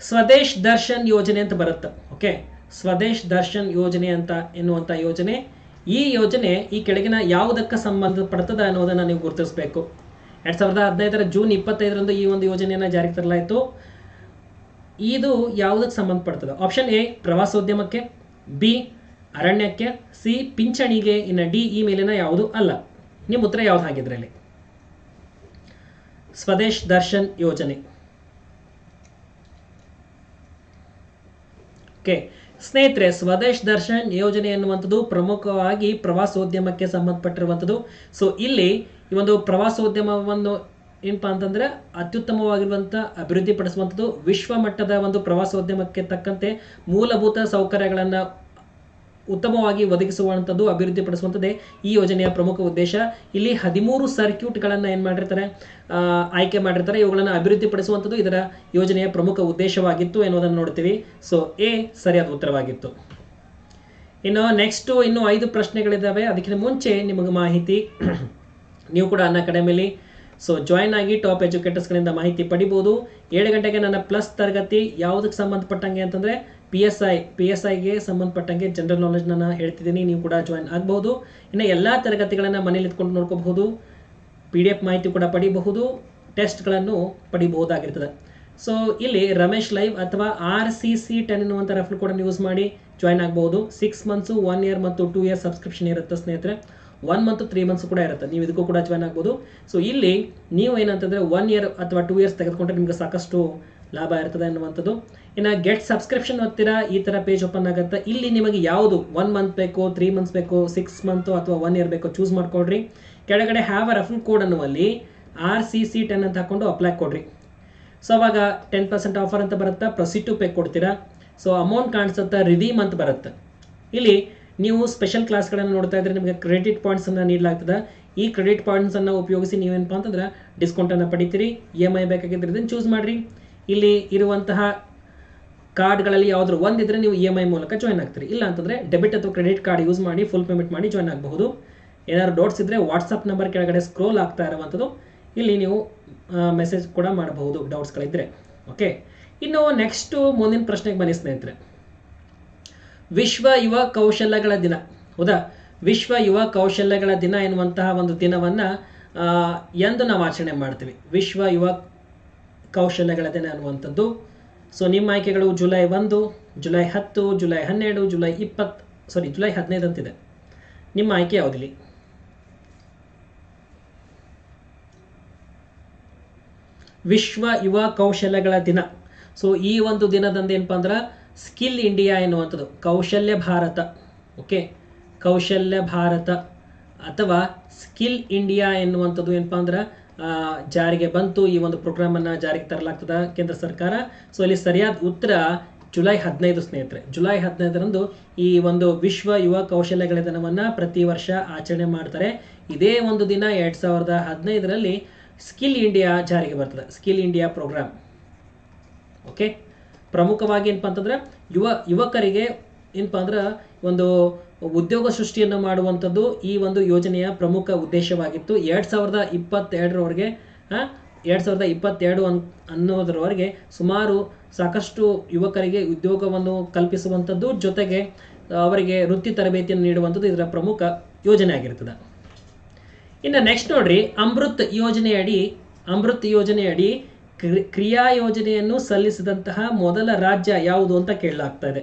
ಸ್ವದೇಶ್ ದರ್ಶನ್ ಯೋಜನೆ ಅಂತ ಬರುತ್ತೆ. ಓಕೆ ಸ್ವದೇಶ್ ದರ್ಶನ್ ಯೋಜನೆ ಅಂತ ಎನ್ನುವಂಥ ಯೋಜನೆ ಈ ಯೋಜನೆ ಈ ಕೆಳಗಿನ ಯಾವುದಕ್ಕೆ ಸಂಬಂಧಪಡ್ತದ ಅನ್ನೋದನ್ನ ನೀವು ಗುರುತಿಸಬೇಕು. ಎರಡ್ ಸಾವಿರದ ಹದಿನೈದರ ಜೂನ್ ಇಪ್ಪತ್ತೈದರಂದು ಈ ಒಂದು ಯೋಜನೆಯನ್ನ ಜಾರಿಗೆ ತರಲಾಯಿತು. ಇದು ಯಾವುದಕ್ಕೆ ಸಂಬಂಧಪಡ್ತದೆ? ಆಪ್ಷನ್ ಎ ಪ್ರವಾಸೋದ್ಯಮಕ್ಕೆ. ಬಿ ಅರಣ್ಯಕ್ಕೆ. ಸಿ ಪಿಂಚಣಿಗೆ. ಇನ್ನು ಡಿ ಈ ಮೇಲಿನ ಯಾವುದು ಅಲ್ಲ. ನಿಮ್ಮ ಉತ್ತರ ಯಾವ್ದು ಹಾಗಿದ್ರಲ್ಲಿ? ಸ್ವದೇಶ್ ದರ್ಶನ್ ಯೋಜನೆ. ಓಕೆ ಸ್ನೇಹಿತರೆ, ಸ್ವದೇಶ್ ದರ್ಶನ್ ಯೋಜನೆ ಎನ್ನುವಂಥದ್ದು ಪ್ರಮುಖವಾಗಿ ಪ್ರವಾಸೋದ್ಯಮಕ್ಕೆ ಸಂಬಂಧಪಟ್ಟಿರುವಂಥದ್ದು. ಸೊ ಇಲ್ಲಿ ಈ ಒಂದು ಪ್ರವಾಸೋದ್ಯಮವನ್ನು ಏನಪ್ಪಾ ಅಂತಂದ್ರೆ ಅತ್ಯುತ್ತಮವಾಗಿರುವಂಥ ಅಭಿವೃದ್ಧಿಪಡಿಸುವಂಥದ್ದು ವಿಶ್ವ ಮಟ್ಟದ ಒಂದು ಪ್ರವಾಸೋದ್ಯಮಕ್ಕೆ ತಕ್ಕಂತೆ ಮೂಲಭೂತ ಸೌಕರ್ಯಗಳನ್ನು ಉತ್ತಮವಾಗಿ ಒದಗಿಸುವಂಥದ್ದು ಅಭಿವೃದ್ಧಿಪಡಿಸುವಂಥದ್ದೇ ಈ ಯೋಜನೆಯ ಪ್ರಮುಖ ಉದ್ದೇಶ. ಇಲ್ಲಿ ಹದಿಮೂರು ಸರ್ಕ್ಯೂಟ್ಗಳನ್ನು ಏನು ಮಾಡಿರ್ತಾರೆ ಆಯ್ಕೆ ಮಾಡಿರ್ತಾರೆ. ಇವುಗಳನ್ನು ಅಭಿವೃದ್ಧಿಪಡಿಸುವಂಥದ್ದು ಇದರ ಯೋಜನೆಯ ಪ್ರಮುಖ ಉದ್ದೇಶವಾಗಿತ್ತು ಎನ್ನುವುದನ್ನು ನೋಡ್ತೀವಿ. ಸೊ ಎ ಸರಿಯಾದ ಉತ್ತರವಾಗಿತ್ತು. ಇನ್ನು ನೆಕ್ಸ್ಟು ಇನ್ನು ಐದು ಪ್ರಶ್ನೆಗಳಿದ್ದಾವೆ ಅದಕ್ಕಿಂತ ಮುಂಚೆ ನಿಮಗೆ ಮಾಹಿತಿ ನೀವು ಕೂಡ ಅನ್ನ ಅಕಾಡೆಮಿಲಿ ಸೊ ಜಾಯ್ನ್ ಆಗಿ ಟಾಪ್ ಎಜುಕೇಟರ್ಸ್ಗಳಿಂದ ಮಾಹಿತಿ ಪಡಿಬೋದು. ಏಳು ಗಂಟೆಗೆ ನನ್ನ ಪ್ಲಸ್ ತರಗತಿ ಯಾವುದಕ್ಕೆ ಸಂಬಂಧಪಟ್ಟಂಗೆ ಅಂತಂದರೆ P S I P S ಐಗೆ ಸಂಬಂಧಪಟ್ಟಂಗೆ ಜನರಲ್ ನಾಲೆಜ್ ನಾನು ಹೇಳ್ತಿದ್ದೀನಿ, ನೀವು ಕೂಡ ಜಾಯ್ನ್ ಆಗಬಹುದು ಇನ್ನು ಎಲ್ಲ ತರಗತಿಗಳನ್ನು ಮನೇಲಿ ಇದ್ಕೊಂಡು ನೋಡ್ಕೋಬಹುದು. ಪಿ ಡಿ ಎಫ್ ಮಾಹಿತಿ ಕೂಡ ಪಡಿಬಹುದು ಟೆಸ್ಟ್ಗಳನ್ನು ಪಡಿಬಹುದಾಗಿರ್ತದೆ. ಸೊ ಇಲ್ಲಿ ರಮೇಶ್ ಲೈವ್ ಅಥವಾ ಆರ್ ಸಿ ಸಿ ಟೆನ್ ಎನ್ನುವಂಥ ರೆಫರ್ ಕೂಡ ಯೂಸ್ ಮಾಡಿ ಜಾಯ್ನ್ ಆಗಬಹುದು ಸಿಕ್ಸ್ ಮಂತ್ಸು ಒನ್ ಇಯರ್ ಮತ್ತು ಟೂ ಇಯರ್ ಸಬ್ಸ್ಕ್ರಿಪ್ಷನ್ ಇರುತ್ತೆ ಸ್ನೇಹಿತರೆ. ಒನ್ ಮಂತ್ ತ್ರೀ ಮಂತ್ಸ್ ಕೂಡ ಇರುತ್ತೆ. ನೀವು ಇದಕ್ಕೂ ಕೂಡ ಜಾಯ್ನ್ ಆಗ್ಬೋದು. ಸೊ ಇಲ್ಲಿ ನೀವು ಏನಂತಂದ್ರೆ ಒನ್ ಇಯರ್ ಅಥವಾ ಟೂ ಇಯರ್ಸ್ ತೆಗೆದುಕೊಂಡ್ರೆ ನಿಮಗೆ ಸಾಕಷ್ಟು ಲಾಭ ಇರ್ತದೆ ಅನ್ನುವಂಥದ್ದು. ಇನ್ನು ಗೆಟ್ ಸಬ್ಸ್ಕ್ರಿಪ್ಷನ್ ಹೋಗ್ತೀರಾ ಈ ಥರ ಪೇಜ್ ಓಪನ್ ಆಗುತ್ತೆ. ಇಲ್ಲಿ ನಿಮಗೆ ಯಾವುದು ಒನ್ ಮಂತ್ ಬೇಕು ತ್ರೀ ಮಂತ್ಸ್ ಬೇಕು ಸಿಕ್ಸ್ ಮಂತ್ ಅಥವಾ ಒನ್ ಇಯರ್ ಬೇಕು ಚೂಸ್ ಮಾಡಿಕೊಡ್ರಿ. ಕೆಳಗಡೆ ಹ್ಯಾವ್ ಅ ರೆಫರ್ ಕೋಡ್ ಅನ್ನುವಲ್ಲಿ ಆರ್ ಸಿ ಸಿ ಟೆನ್ ಅಂತ ಹಾಕೊಂಡು ಅಪ್ಲೈ ಕೊಡ್ರಿ. ಸೊ ಅವಾಗ ಟೆನ್ ಪರ್ಸೆಂಟ್ ಆಫರ್ ಅಂತ ಬರುತ್ತೆ? ಪ್ರೊಸೀಡ್ ಟು ಪೇ ಕೊಡ್ತೀರಾ? ಸೊ ಅಮೌಂಟ್ ಕಾಣಿಸುತ್ತೆ? ರಿಡೀಮ್ ಅಂತ ಬರುತ್ತೆ. ಇಲ್ಲಿ ನೀವು ಸ್ಪೆಷಲ್ ಕ್ಲಾಸ್ಗಳನ್ನು ನೋಡ್ತಾ ಇದ್ರೆ ನಿಮಗೆ ಕ್ರೆಡಿಟ್ ಪಾಯಿಂಟ್ಸನ್ನು ನೀಡಲಾಗ್ತದೆ. ಈ ಕ್ರೆಡಿಟ್ ಪಾಯಿಂಟ್ಸನ್ನು ಉಪಯೋಗಿಸಿ ನೀವೇನಪ್ಪ ಅಂತಂದ್ರೆ ಡಿಸ್ಕೌಂಟನ್ನು ಪಡಿತೀರಿ. ಇ ಎಂ ಐ ಬೇಕಾಗಿದ್ರೆ ಇದನ್ನು ಚೂಸ್ ಮಾಡಿರಿ. ಇಲ್ಲಿ ಇರುವಂತಹ ಕಾರ್ಡ್ಗಳಲ್ಲಿ ಯಾವ್ದಾದ್ರು ಒಂದಿದ್ರೆ ನೀವು ಇ ಎಂ ಐ ಮೂಲಕ ಜಾಯ್ನ್ ಆಗ್ತೀರಿ. ಇಲ್ಲ ಅಂತಂದ್ರೆ ಡೆಬಿಟ್ ಅಥವಾ ಕ್ರೆಡಿಟ್ ಕಾರ್ಡ್ ಯೂಸ್ ಮಾಡಿ ಫುಲ್ ಪೇಮೆಂಟ್ ಮಾಡಿ ಜಾಯ್ನ್ ಆಗಬಹುದು. ಏನಾದ್ರು ಡೌಟ್ಸ್ ಇದ್ರೆ ವಾಟ್ಸಪ್ ನಂಬರ್ ಕೆಳಗಡೆ ಸ್ಕ್ರೋಲ್ ಆಗ್ತಾ ಇರುವಂಥದ್ದು ಇಲ್ಲಿ ನೀವು ಮೆಸೇಜ್ ಕೂಡ ಮಾಡಬಹುದು ಡೌಟ್ಸ್ಗಳಿದ್ರೆ ಓಕೆ ಇನ್ನು ನೆಕ್ಸ್ಟು ಮುಂದಿನ ಪ್ರಶ್ನೆಗೆ ಬನ್ನಿ ಸ್ನೇಹಿತರೆ. ವಿಶ್ವ ಯುವ ಕೌಶಲ್ಯಗಳ ದಿನ. ಹೌದಾ? ವಿಶ್ವ ಯುವ ಕೌಶಲ್ಯಗಳ ದಿನ ಎನ್ನುವಂತಹ ಒಂದು ದಿನವನ್ನ ಎಂದು ನಾವು ಆಚರಣೆ ಮಾಡ್ತೀವಿ. ವಿಶ್ವ ಯುವ ಕೌಶಲ್ಯಗಳ ದಿನ ಅನ್ನುವಂಥದ್ದು. ಸೊ ನಿಮ್ಮ ಆಯ್ಕೆಗಳು ಜುಲೈ ಒಂದು, ಜುಲೈ ಹತ್ತು, ಜುಲೈ ಹನ್ನೆರಡು, ಜುಲೈ ಇಪ್ಪತ್ತು ಸಾರಿ ಜುಲೈ ಹದಿನೈದು ಅಂತಿದೆ. ನಿಮ್ಮ ಆಯ್ಕೆ ಯಾವುದಿಲ್ಲ ವಿಶ್ವ ಯುವ ಕೌಶಲ್ಯಗಳ ದಿನ. ಸೊ ಈ ಒಂದು ದಿನದಂದು ಏನಪ್ಪ ಅಂದ್ರೆ, ಸ್ಕಿಲ್ ಇಂಡಿಯಾ ಎನ್ನುವಂಥದ್ದು, ಕೌಶಲ್ಯ ಭಾರತ ಓಕೆ ಕೌಶಲ್ಯ ಭಾರತ ಅಥವಾ ಸ್ಕಿಲ್ ಇಂಡಿಯಾ ಎನ್ನುವಂಥದ್ದು ಏನಪ್ಪ ಅಂದ್ರೆ ಜಾರಿಗೆ ಬಂತು. ಈ ಒಂದು ಪ್ರೋಗ್ರಾಮನ್ನು ಜಾರಿಗೆ ತರಲಾಗ್ತದ ಕೇಂದ್ರ ಸರ್ಕಾರ. ಸೊ ಇಲ್ಲಿ ಸರಿಯಾದ ಉತ್ತರ ಜುಲೈ ಹದಿನೈದು ಸ್ನೇಹಿತರೆ. ಜುಲೈ ಹದಿನೈದರಂದು ಈ ಒಂದು ವಿಶ್ವ ಯುವ ಕೌಶಲ್ಯಗಳ ದಿನವನ್ನ ಪ್ರತಿ ವರ್ಷ ಆಚರಣೆ ಮಾಡ್ತಾರೆ. ಇದೇ ಒಂದು ದಿನ ಎರಡು ಸಾವಿರದ ಹದಿನೈದರಲ್ಲಿ ಸ್ಕಿಲ್ ಇಂಡಿಯಾ ಜಾರಿಗೆ ಬರ್ತದೆ. ಸ್ಕಿಲ್ ಇಂಡಿಯಾ ಪ್ರೋಗ್ರಾಮ್ ಓಕೆ ಪ್ರಮುಖವಾಗಿ ಏನಪ್ಪ ಅಂತಂದ್ರೆ, ಯುವ, ಯುವಕರಿಗೆ ಏನಪ್ಪ ಅಂದ್ರೆ ಒಂದು ಉದ್ಯೋಗ ಸೃಷ್ಟಿಯನ್ನು ಮಾಡುವಂಥದ್ದು ಈ ಒಂದು ಯೋಜನೆಯ ಪ್ರಮುಖ ಉದ್ದೇಶವಾಗಿತ್ತು. ಎರಡು ಸಾವಿರದ ಇಪ್ಪತ್ತೆರಡರವರೆಗೆ ಎರಡು ಸಾವಿರದ ಇಪ್ಪತ್ತೆರಡು ಅನ್, ಅನ್ನೋದರವರೆಗೆ ಸುಮಾರು ಸಾಕಷ್ಟು ಯುವಕರಿಗೆ ಉದ್ಯೋಗವನ್ನು ಕಲ್ಪಿಸುವಂಥದ್ದು, ಜೊತೆಗೆ ಅವರಿಗೆ ವೃತ್ತಿ ತರಬೇತಿಯನ್ನು ನೀಡುವಂಥದ್ದು ಇದರ ಪ್ರಮುಖ ಯೋಜನೆ ಆಗಿರ್ತದೆ ಇನ್ನು ನೆಕ್ಸ್ಟ್ ನೋಡ್ರಿ, ಅಮೃತ್ ಯೋಜನೆಯಡಿ ಅಮೃತ್ ಯೋಜನೆಯಡಿ ಕ್ರಿ- ಕ್ರಿಯಾ ಯೋಜನೆಯನ್ನು ಸಲ್ಲಿಸಿದಂತಹ ಮೊದಲ ರಾಜ್ಯ ಯಾವುದು ಅಂತ ಕೇಳಲಾಗ್ತಾ ಇದೆ.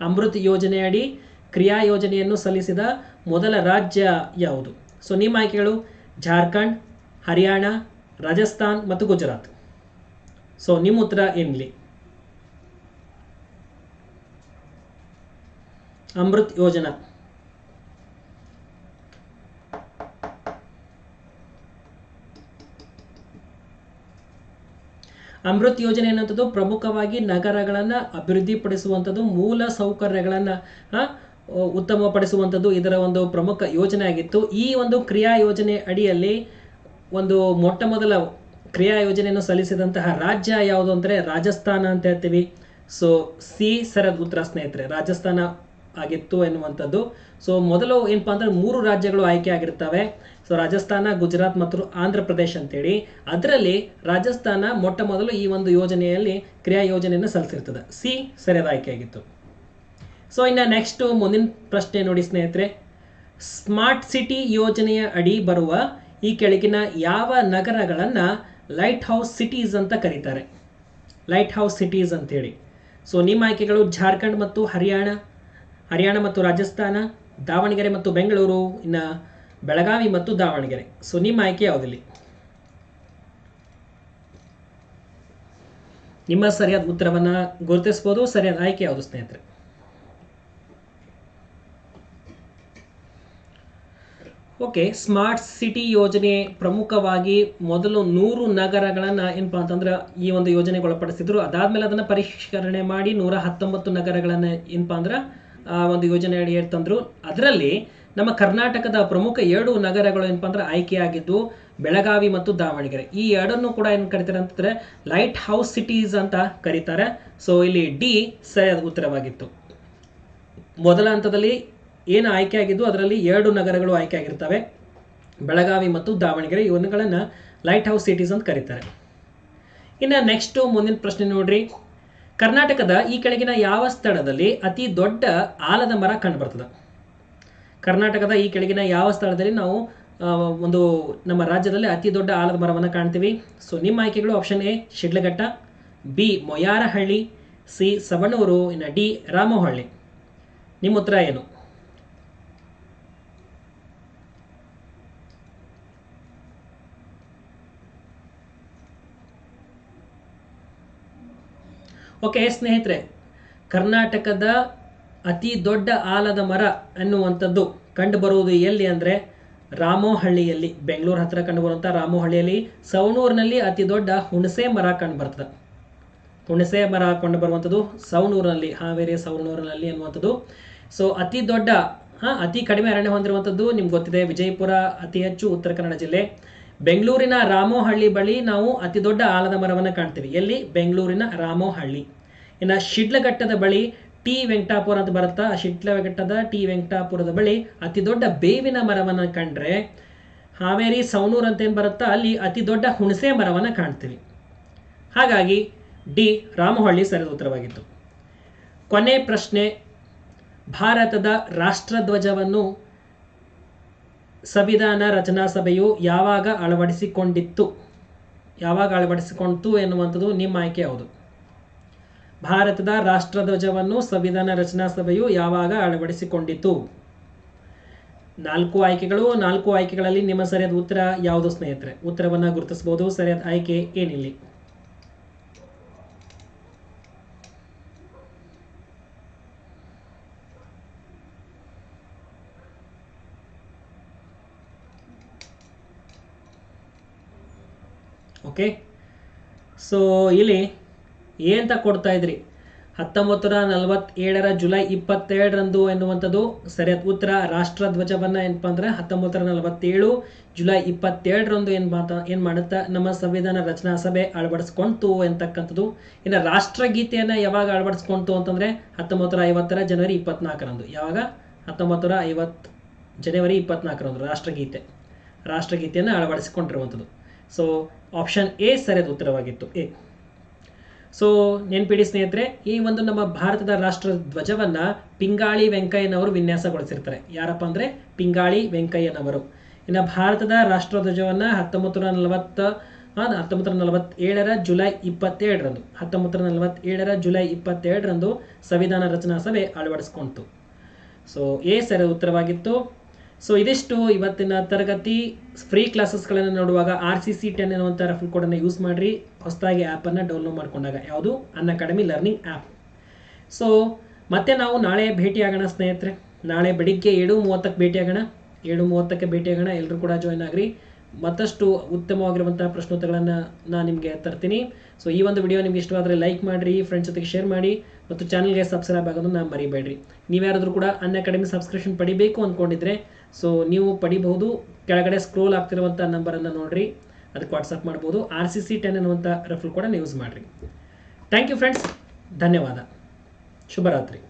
ಅಮೃತ್ ಯೋಜನೆಯಡಿ ಕ್ರಿಯಾ ಯೋಜನೆಯನ್ನು ಸಲ್ಲಿಸಿದ ಮೊದಲ ರಾಜ್ಯ ಯಾವುದು? ಸೊ ನಿಮ್ಮ ಆಯ್ಕೆಗಳು ಜಾರ್ಖಂಡ್, ಹರಿಯಾಣ, ರಾಜಸ್ಥಾನ್ ಮತ್ತು ಗುಜರಾತ್. ಸೊ ನಿಮ್ಮ ಉತ್ತರ ಏನಿಲ್ಲಿ ಅಮೃತ್ ಯೋಜನಾ. ಅಮೃತ್ ಯೋಜನೆ ಅನ್ನುವಂಥದ್ದು ಪ್ರಮುಖವಾಗಿ ನಗರಗಳನ್ನು ಅಭಿವೃದ್ಧಿಪಡಿಸುವಂಥದ್ದು ಮೂಲ ಸೌಕರ್ಯಗಳನ್ನು ಉತ್ತಮಪಡಿಸುವಂಥದ್ದು ಇದರ ಒಂದು ಪ್ರಮುಖ ಯೋಜನೆ ಆಗಿತ್ತು ಈ ಒಂದು ಕ್ರಿಯಾ ಯೋಜನೆ ಅಡಿಯಲ್ಲಿ ಒಂದು ಮೊಟ್ಟ ಮೊದಲ ಕ್ರಿಯಾ ಯೋಜನೆಯನ್ನು ಸಲ್ಲಿಸಿದಂತಹ ರಾಜ್ಯ ಯಾವುದು ಅಂದರೆ ರಾಜಸ್ಥಾನ ಅಂತ ಹೇಳ್ತೀವಿ. ಸೊ ಸಿ ಸರದ್ ಉತ್ತರ ಸ್ನೇಹಿತರೆ, ರಾಜಸ್ಥಾನ ಆಗಿತ್ತು ಎನ್ನುವಂಥದ್ದು. ಸೊ ಮೊದಲು ಏನಪ್ಪಾ ಅಂದ್ರೆ ಮೂರು ರಾಜ್ಯಗಳು ಆಯ್ಕೆ ಆಗಿರ್ತವೆ. ಸೊ ರಾಜಸ್ಥಾನ, ಗುಜರಾತ್ ಮತ್ತು ಆಂಧ್ರ ಪ್ರದೇಶ್ ಅಂತೇಳಿ. ಅದರಲ್ಲಿ ರಾಜಸ್ಥಾನ ಮೊಟ್ಟ ಮೊದಲು ಈ ಒಂದು ಯೋಜನೆಯಲ್ಲಿ ಕ್ರಿಯಾ ಯೋಜನೆಯನ್ನು ಸಲ್ಲಿಸಿರ್ತದೆ. ಸಿ ಸರಿಯಾದ ಆಯ್ಕೆ ಆಗಿತ್ತು. ಸೊ ಇನ್ನು ನೆಕ್ಸ್ಟ್ ಮುಂದಿನ ಪ್ರಶ್ನೆ ನೋಡಿ ಸ್ನೇಹಿತರೆ. ಸ್ಮಾರ್ಟ್ ಸಿಟಿ ಯೋಜನೆಯ ಅಡಿ ಬರುವ ಈ ಕೆಳಗಿನ ಯಾವ ನಗರಗಳನ್ನು ಲೈಟ್ ಹೌಸ್ ಸಿಟೀಸ್ ಅಂತ ಕರೀತಾರೆ. ಲೈಟ್ ಹೌಸ್ ಸಿಟೀಸ್ ಅಂತೇಳಿ. ಸೊ ನಿಮ್ಮ ಆಯ್ಕೆಗಳು ಜಾರ್ಖಂಡ್ ಮತ್ತು ಹರಿಯಾಣ ಹರಿಯಾಣ ಮತ್ತು ರಾಜಸ್ಥಾನ, ದಾವಣಗೆರೆ ಮತ್ತು ಬೆಂಗಳೂರು, ಇನ್ನು ಬೆಳಗಾವಿ ಮತ್ತು ದಾವಣಗೆರೆ. ಸೊ ನಿಮ್ಮ ಆಯ್ಕೆ ಯಾವುದಿಲ್ಲಿ? ನಿಮ್ಮ ಸರಿಯಾದ ಉತ್ತರವನ್ನು ಗುರುತಿಸ್ಬೋದು, ಸರಿಯಾದ ಆಯ್ಕೆ ಯಾವುದು ಸ್ನೇಹಿತರೆ? ಓಕೆ, ಸ್ಮಾರ್ಟ್ ಸಿಟಿ ಯೋಜನೆ ಪ್ರಮುಖವಾಗಿ ಮೊದಲು ನೂರು ನಗರಗಳನ್ನು ಏನಪ್ಪಾ ಅಂತಂದ್ರೆ ಈ ಒಂದು ಯೋಜನೆಗೆ ಒಳಪಡಿಸಿದ್ರು. ಅದಾದ್ಮೇಲೆ ಅದನ್ನು ಪರಿಷ್ಕರಣೆ ಮಾಡಿ ನೂರ ಹತ್ತೊಂಬತ್ತು ನಗರಗಳನ್ನು ಏನಪ್ಪಾ ಅಂದ್ರೆ, ಆ ಒಂದು ಯೋಜನೆ ಅಡಿ ತಂದ್ರು. ಅದರಲ್ಲಿ ನಮ್ಮ ಕರ್ನಾಟಕದ ಪ್ರಮುಖ ಎರಡು ನಗರಗಳು ಏನಪ್ಪಾ ಅಂದ್ರೆ, ಆಯ್ಕೆಯಾಗಿದ್ದು ಬೆಳಗಾವಿ ಮತ್ತು ದಾವಣಗೆರೆ. ಈ ಎರಡನ್ನು ಕೂಡ ಏನು ಕರಿತಾರೆ ಅಂತಂದ್ರೆ, ಲೈಟ್ ಹೌಸ್ ಸಿಟೀಸ್ ಅಂತ ಕರೀತಾರೆ. ಸೊ, ಇಲ್ಲಿ ಡಿ ಸರಿಯಾದ ಉತ್ತರವಾಗಿತ್ತು. ಮೊದಲ ಹಂತದಲ್ಲಿ ಏನು ಆಯ್ಕೆ ಆಗಿದ್ದು ಅದರಲ್ಲಿ ಎರಡು ನಗರಗಳು ಆಯ್ಕೆ ಆಗಿರ್ತವೆ. ಬೆಳಗಾವಿ ಮತ್ತು ದಾವಣಗೆರೆ. ಇವನ್ನುಗಳನ್ನು ಲೈಟ್ ಹೌಸ್ ಸಿಟೀಸ್ ಅಂತ ಕರೀತಾರೆ. ಇನ್ನು ನೆಕ್ಸ್ಟು ಮುಂದಿನ ಪ್ರಶ್ನೆ ನೋಡ್ರಿ. ಕರ್ನಾಟಕದ ಈ ಕೆಳಗಿನ ಯಾವ ಸ್ಥಳದಲ್ಲಿ ಅತಿ ದೊಡ್ಡ ಆಲದ ಮರ ಕಂಡುಬರ್ತದೆ? ಕರ್ನಾಟಕದ ಈ ಕೆಳಗಿನ ಯಾವ ಸ್ಥಳದಲ್ಲಿ ನಾವು ಒಂದು ನಮ್ಮ ರಾಜ್ಯದಲ್ಲಿ ಅತಿ ದೊಡ್ಡ ಆಲದ ಮರವನ್ನು ಕಾಣ್ತೀವಿ? ಸೊ ನಿಮ್ಮ ಆಯ್ಕೆಗಳು option A, Shidlaghatta, B, Moyarahalli, C, Savanur, ಇನ್ನು ಡಿ, ರಾಮಹಳ್ಳಿ. ನಿಮ್ಮ ಉತ್ತರ ಏನು? ಓಕೆ ಸ್ನೇಹಿತರೆ, ಕರ್ನಾಟಕದ ಅತಿ ದೊಡ್ಡ ಆಲದ ಮರ ಅನ್ನುವಂಥದ್ದು ಕಂಡುಬರುವುದು ಎಲ್ಲಿ ಅಂದರೆ ರಾಮೋಹಳ್ಳಿಯಲ್ಲಿ, ಬೆಂಗಳೂರು ಹತ್ತಿರ ಕಂಡುಬರುವಂಥ ರಾಮೋಹಳ್ಳಿಯಲ್ಲಿ, ಸವಣೂರಿನಲ್ಲಿ ಅತಿ ದೊಡ್ಡ ಹುಣಸೆ ಮರ ಕಂಡುಬರ್ತದೆ. ಹುಣಸೆ ಮರ ಕಂಡು ಬರುವಂಥದ್ದು ಸವಣೂರಿನಲ್ಲಿ, ಹಾವೇರಿ ಸವಣೂರಿನಲ್ಲಿ ಅನ್ನುವಂಥದ್ದು ಸೊ ಅತಿ ದೊಡ್ಡ, ಹಾಂ, ಅತಿ ಕಡಿಮೆ ಅರಣ್ಯ ಹೊಂದಿರುವಂಥದ್ದು ನಿಮ್ಗೆ ಗೊತ್ತಿದೆ, ವಿಜಯಪುರ ಅತಿ ಹೆಚ್ಚು ಉತ್ತರ ಕನ್ನಡ ಜಿಲ್ಲೆ. ಬೆಂಗಳೂರಿನ ರಾಮೋಹಳ್ಳಿ ಬಳಿ ನಾವು ಅತಿ ದೊಡ್ಡ ಆಲದ ಮರವನ್ನು ಕಾಣ್ತೀವಿ. ಎಲ್ಲಿ? ಬೆಂಗಳೂರಿನ ರಾಮೋಹಳ್ಳಿ. ಇನ್ನು ಶಿಡ್ಲಘಟ್ಟದ ಬಳಿ ಟಿ ವೆಂಕಟಾಪುರ ಅಂತ ಬರುತ್ತಾ? ಆ ಶಿಡ್ಲಘಟ್ಟದ ಟಿ ವೆಂಕಟಾಪುರದ ಬಳಿ ಅತಿ ದೊಡ್ಡ ಬೇವಿನ ಮರವನ್ನು ಕಂಡ್ರೆ ಹಾವೇರಿ, ಸವಣೂರು ಅಂತ ಏನು ಬರುತ್ತಾ? ಅಲ್ಲಿ ಅತಿ ದೊಡ್ಡ ಹುಣಸೆ ಮರವನ್ನು ಕಾಣ್ತೀವಿ. ಹಾಗಾಗಿ ಡಿ ರಾಮಹಳ್ಳಿ ಸರಿಯಾದ ಉತ್ತರವಾಗಿತ್ತು. ಕೊನೆ ಪ್ರಶ್ನೆ, ಭಾರತದ ರಾಷ್ಟ್ರಧ್ವಜವನ್ನು ಸಂವಿಧಾನ ರಚನಾ ಸಭೆಯು ಯಾವಾಗ ಅಳವಡಿಸಿಕೊಂಡಿತ್ತು? ಯಾವಾಗ ಅಳವಡಿಸಿಕೊಂಡಿತು ಎನ್ನುವಂಥದ್ದು ನಿಮ್ಮ ಆಯ್ಕೆ ಯಾವುದು ಭಾರತದ ರಾಷ್ಟ್ರಧ್ವಜವನ್ನು ಸಂವಿಧಾನ ರಚನಾ ಸಭೆಯು ಯಾವಾಗ ಅಳವಡಿಸಿಕೊಂಡಿತು ನಾಲ್ಕು ಆಯ್ಕೆಗಳು, ನಾಲ್ಕು ಆಯ್ಕೆಗಳಲ್ಲಿ ನಿಮ್ಮ ಸರಿಯಾದ ಉತ್ತರ ಯಾವುದು ಸ್ನೇಹಿತರೆ? ಉತ್ತರವನ್ನು ಗುರುತಿಸಬಹುದು ಸರಿಯಾದ ಆಯ್ಕೆ ಏನಿಲ್ಲಿ? ಓಕೆ ಸೊ ಇಲ್ಲಿ ಏನಂತ ಕೊಡ್ತಾ ಇದ್ರಿ? ಹತ್ತೊಂಬತ್ತು ನೂರ ನಲವತ್ತೇಳರ ಜುಲೈ ಇಪ್ಪತ್ತೆರಡರಂದು ಎನ್ನುವಂಥದ್ದು ಸರಿಯಾದ ಉತ್ತರ. ರಾಷ್ಟ್ರಧ್ವಜವನ್ನು ಏನಪ್ಪ ಅಂದ್ರೆ ಹತ್ತೊಂಬತ್ತು ನೂರ ನಲವತ್ತೇಳು ಜುಲೈ ಇಪ್ಪತ್ತೆರಡರಂದು ಏನು ಮಾತಾ ಏನು ಮಾಡುತ್ತಾ? ನಮ್ಮ ಸಂವಿಧಾನ ರಚನಾ ಸಭೆ ಅಳವಡಿಸ್ಕೊಂತು ಅಂತಕ್ಕಂಥದ್ದು ಇನ್ನು ರಾಷ್ಟ್ರಗೀತೆಯನ್ನು ಯಾವಾಗ ಅಳವಡಿಸ್ಕೊಂತು ಅಂತಂದ್ರೆ ಹತ್ತೊಂಬತ್ತು ನೂರ ಐವತ್ತರ ಜನವರಿ ಇಪ್ಪತ್ನಾಲ್ಕರಂದು. ಯಾವಾಗ? ಹತ್ತೊಂಬತ್ತು ನೂರ ಐವತ್ತು ಜನವರಿ ಇಪ್ಪತ್ನಾಲ್ಕರಂದು ರಾಷ್ಟ್ರಗೀತೆ ರಾಷ್ಟ್ರಗೀತೆಯನ್ನು ಅಳವಡಿಸಿಕೊಂಡಿರುವಂಥದ್ದು. ಸೊ ಆಪ್ಷನ್ ಎ ಸರಿಯಾದ ಉತ್ತರವಾಗಿತ್ತು. ಎ ಸೊ ನೆನ್ಪಿಡಿ ಸ್ನೇಹಿತರೆ, ಈ ಒಂದು ನಮ್ಮ ಭಾರತದ ರಾಷ್ಟ್ರ ಧ್ವಜವನ್ನ ಪಿಂಗಾಳಿ ವೆಂಕಯ್ಯನವರು ವಿನ್ಯಾಸಗೊಳಿಸಿರ್ತಾರೆ. ಯಾರಪ್ಪ ಅಂದ್ರೆ? ಪಿಂಗಾಳಿ ವೆಂಕಯ್ಯನವರು. ಇನ್ನು ಭಾರತದ ರಾಷ್ಟ್ರ ಧ್ವಜವನ್ನ ಹತ್ತೊಂಬತ್ತು ನೂರ ನಲವತ್ತ ಹತ್ತೊಂಬತ್ತು ನೂರ ನಲವತ್ತೇಳರ ಜುಲೈ ಇಪ್ಪತ್ತೇಳರಂದು ಹತ್ತೊಂಬತ್ತು ನೂರ ನಲವತ್ತೇಳರ ಜುಲೈ ಇಪ್ಪತ್ತೆರಡರಂದು ಸಂವಿಧಾನ ರಚನಾ ಸಭೆ ಅಳವಡಿಸ್ಕೊಂತು. ಸೊ ಎ ಸರಿಯಾದ ಉತ್ತರವಾಗಿತ್ತು. ಸೊ ಇದಿಷ್ಟು ಇವತ್ತಿನ ತರಗತಿ ಫ್ರೀ ಕ್ಲಾಸಸ್ಗಳನ್ನು ನೋಡುವಾಗ ಆರ್ ಸಿ ಸಿ ಟೆನ್ ಅನ್ನುವಂಥ ರೆಫರ್ ಕೋಡನ್ನು ಯೂಸ್ ಮಾಡಿರಿ. ಹೊಸದಾಗಿ ಆ್ಯಪನ್ನು ಡೌನ್ಲೋಡ್ ಮಾಡ್ಕೊಂಡಾಗ. ಯಾವುದು? Unacademy learning app so ಮತ್ತೆ ನಾವು ನಾಳೆ ಭೇಟಿಯಾಗೋಣ ಸ್ನೇಹಿತರೆ. ನಾಳೆ ಬೆಳಿಗ್ಗೆ ಏಳು ಮೂವತ್ತಕ್ಕೆ ಭೇಟಿಯಾಗೋಣ ಏಳು ಮೂವತ್ತಕ್ಕೆ ಭೇಟಿಯಾಗೋಣ ಎಲ್ಲರೂ ಕೂಡ ಜಾಯ್ನ್ ಆಗ್ರಿ. ಮತ್ತಷ್ಟು ಉತ್ತಮವಾಗಿರುವಂಥ ಪ್ರಶ್ನೋತ್ತರಗಳನ್ನು ನಾನು ನಿಮಗೆ ತರ್ತೀನಿ. ಸೊ ಈ ಒಂದು ವಿಡಿಯೋ ನಿಮ್ಗೆ ಇಷ್ಟವಾದರೆ ಲೈಕ್ ಮಾಡಿರಿ ಫ್ರೆಂಡ್ಸ್ ಜೊತೆಗೆ ಶೇರ್ ಮಾಡಿ ಮತ್ತು ಚಾನಲ್ಗೆ ಸಬ್ಸ್ಕ್ರೈಬ್ ಆಗೋದು ನಾನು ಮರಿಬೇಡ್ರಿ. ನೀವ್ಯಾರಾದರೂ ಕೂಡ ಅನ್ ಅಕಾಡೆಮಿ ಸಬ್ಸ್ಕ್ರಿಪ್ಷನ್ ಪಡಿಬೇಕು ಅಂದ್ಕೊಂಡಿದ್ರೆ ಸೊ ನೀವು ಪಡಿಬಹುದು, ಕೆಳಗಡೆ ಸ್ಕ್ರೋಲ್ ಆಗ್ತಿರುವಂಥ ನಂಬರನ್ನು ನೋಡ್ರಿ, ಅದಕ್ಕೆ ವಾಟ್ಸಪ್ ಮಾಡ್ಬೋದು ಆರ್ ಸಿ ಸಿ ಟೆನ್ ಅನ್ನುವಂಥ ರೆಫರ್ ಕೂಡ ಯೂಸ್ ಮಾಡಿರಿ. ಥ್ಯಾಂಕ್ ಯು ಫ್ರೆಂಡ್ಸ್ ಧನ್ಯವಾದ. ಶುಭರಾತ್ರಿ.